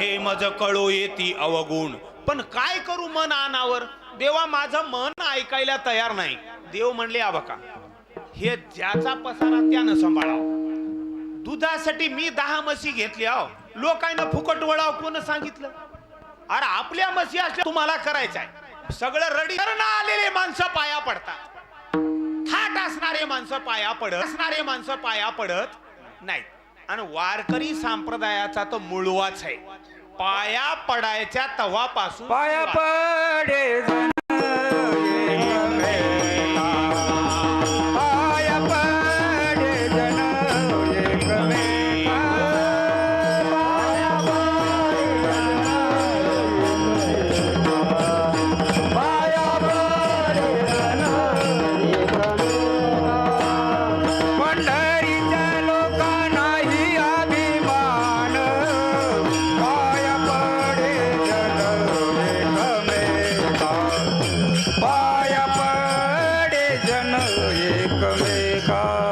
हे मज कळो येती अवगुण. पण काय करू मन आनावर? देवा माझं मन ऐकायला तयार नाही. देव म्हणले आ हे ज्याचा पसारा त्यानं सांभाळाव. दुधासाठी मी दहा म्हशी घेतली आहो लोकांना फुकट वळाव कोण सांगितलं? अरे आपल्या म्हशी असल्या तुम्हाला करायचं आहे सगळं रडी आलेले माणसं पाया पडतात. थाट असणारे माणसं पाया पडत असणारे माणसं पाया पडत नाहीत. आणि वारकरी संप्रदायाचा तो मुळवाच आहे. पाया पडायच्या तव्हापासून पाया. पडे God.